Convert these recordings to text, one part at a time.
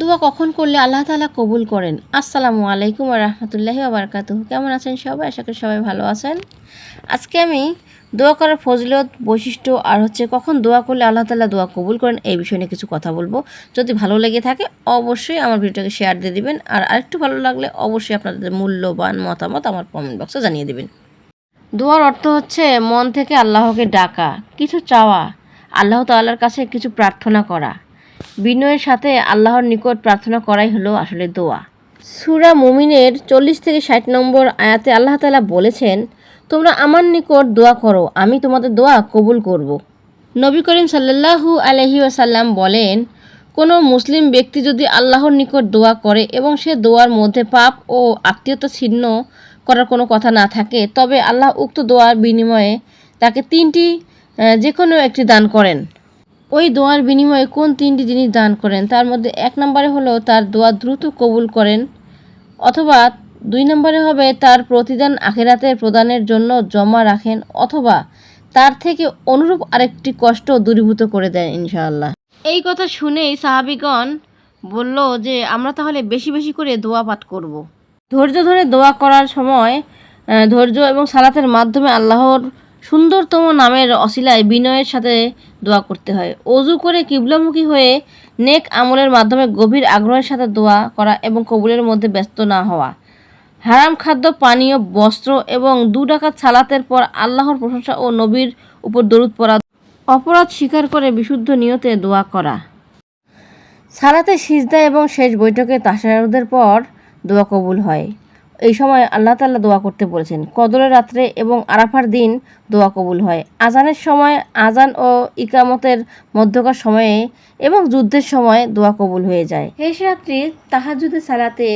দোয়া কখন করলে আল্লাহ তাআলা কবুল করেন? আসসালামু আলাইকুম রহমতুল্লাহি আবরকাতু কেমন আছেন সবাই? আশা করি সবাই ভালো আছেন। আজকে আমি দোয়া করার ফজলত, বৈশিষ্ট্য আর হচ্ছে কখন দোয়া করলে আল্লাহ তালা দোয়া কবুল করেন এই বিষয়ে নিয়ে কিছু কথা বলব। যদি ভালো লেগে থাকে, অবশ্যই আমার ভিডিওটাকে শেয়ার দিয়ে দিবেন। আর আরেকটু ভালো লাগলে অবশ্যই আপনাদের মূল্যবান মতামত আমার কমেন্ট বক্সে জানিয়ে দেবেন। দোয়ার অর্থ হচ্ছে মন থেকে আল্লাহকে ডাকা, কিছু চাওয়া, আল্লাহ তাআলার কাছে কিছু প্রার্থনা করা। বিনয়ের সাথে আল্লাহর নিকট প্রার্থনা করাই হলো আসলে দোয়া সুরা মুমিনের চল্লিশ থেকে ষাট নম্বর আয়াতে আল্লাহ তালা বলেছেন, তোমরা আমার নিকট দোয়া করো, আমি তোমাদের দোয়া কবুল করব। নবী করিম সাল্লাল্লাহু আলহি ওয়াসাল্লাম বলেন, কোনো মুসলিম ব্যক্তি যদি আল্লাহর নিকট দোয়া করে এবং সে দোয়ার মধ্যে পাপ ও আত্মীয়তা ছিন্ন করার কোনো কথা না থাকে, তবে আল্লাহ উক্ত দোয়ার বিনিময়ে তাকে তিনটি যে কোনো একটি দান করেন ওই দোয়ার বিনিময়ে কোন তিনটি জিনিস দান করেন তার মধ্যে এক নম্বরে হলো তার দোয়া দ্রুত কবুল করেন, অথবা দুই নম্বরে হবে তার প্রতিদান আখেরাতে প্রদানের জন্য জমা রাখেন, অথবা তার থেকে অনুরূপ আরেকটি কষ্ট দূরীভূত করে দেন, ইনশাআল্লাহ এই কথা শুনেই সাহাবিগণ বলল যে, আমরা তাহলে বেশি বেশি করে দোয়া পাঠ করব। ধৈর্য ধরে দোয়া করার সময় ধৈর্য এবং সালাতের মাধ্যমে আল্লাহর সুন্দরতম নামের অশিলায় বিনয়ের সাথে দোয়া করতে হয়। অজু করে কিবলামুখী হয়ে নেক আমলের মাধ্যমে গভীর আগ্রহের সাথে দোয়া করা এবং কবুলের মধ্যে ব্যস্ত না হওয়া। হারাম খাদ্য, পানীয়, বস্ত্র এবং দু ডাকাত ছালাতের পর আল্লাহর প্রশংসা ও নবীর উপর দরুদ পড়া। অপরাধ স্বীকার করে বিশুদ্ধ নিয়তে দোয়া করা। সালাতে সিজদা এবং শেষ বৈঠকে তাসারুদের পর দোয়া কবুল হয়। এই সময় আল্লাহ তাআলা দোয়া করতে বলেছেন, কদরের রাত্রে এবং আরাফার দিন দোয়া কবুল হয়। আজানের সময় আজান ও ইকামতের মধ্যকার সময়ে এবং যুদ্ধের সময় দোয়া কবুল হয়ে যায়। শেষ রাত্রি তাহাজুদে সালাতে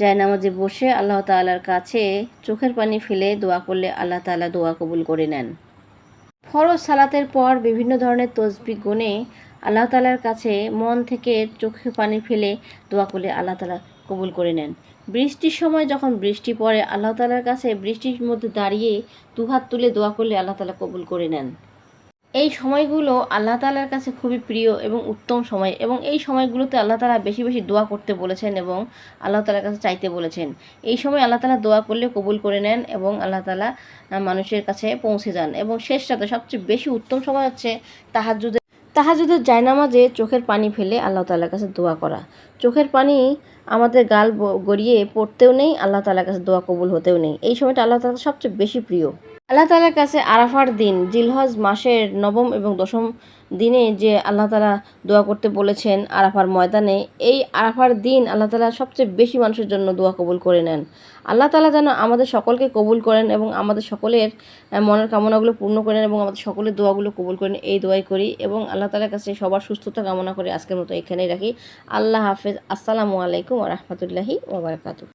যায় নামাজে বসে আল্লাহ তাআলার কাছে চোখের পানি ফেলে দোয়া করলে আল্লাহ তাআলা দোয়া কবুল করে নেন। ফরজ সালাতের পর বিভিন্ন ধরনের তসবি গুণে আল্লাহ তালার কাছে মন থেকে চোখে পানি ফেলে দোয়া করলে আল্লাহ তালা কবুল করে নেন। বৃষ্টির সময় যখন বৃষ্টি পড়ে, আল্লাহ তালার কাছে বৃষ্টির মধ্যে দাঁড়িয়ে দুহাত তুলে দোয়া করলে আল্লাহ তালা কবুল করে নেন। এই সময়গুলো আল্লাহ তালার কাছে খুবই প্রিয় এবং উত্তম সময় এবং এই সময়গুলোতে আল্লাহ তালা বেশি বেশি দোয়া করতে বলেছেন এবং আল্লাহ তালার কাছে চাইতে বলেছেন। এই সময় আল্লাহ তালা দোয়া করলে কবুল করে নেন এবং আল্লাহ তালা মানুষের কাছে পৌঁছে যান এবং শেষ রাতে সবচেয়ে বেশি উত্তম সময় হচ্ছে তাহাজুদের তাহাজুদের জায়নামাজে চোখের পানি ফেলে আল্লাহ তালার কাছে দোয়া করা। চোখের পানি আমাদের গাল গড়িয়ে পড়তেও নেই, আল্লাহ তালার কাছে দোয়া কবুল হতেও নেই। এই সময়টা আল্লাহ তালা সবচেয়ে বেশি প্রিয়। আল্লাহ তালার কাছে আরাফার দিন, জিলহজ মাসের নবম এবং দশম দিনে যে আল্লাহ তালা দোয়া করতে বলেছেন আরাফার ময়দানে, এই আরাফার দিন আল্লাহ তালা সবচেয়ে বেশি মানুষের জন্য দোয়া কবুল করে নেন। আল্লাহ তালা যেন আমাদের সকলকে কবুল করেন এবং আমাদের সকলের মনের কামনাগুলো পূর্ণ করেন এবং আমাদের সকলের দোয়াগুলো কবুল করেন, এই দোয়াই করি এবং আল্লাহ তালার কাছে সবার সুস্থতা কামনা করে আজকের মতো এখানেই রাখি। আল্লাহ হাফেজ। আসসালামু আলাইকুম রহমতুল্লাহি ওবরাকাতু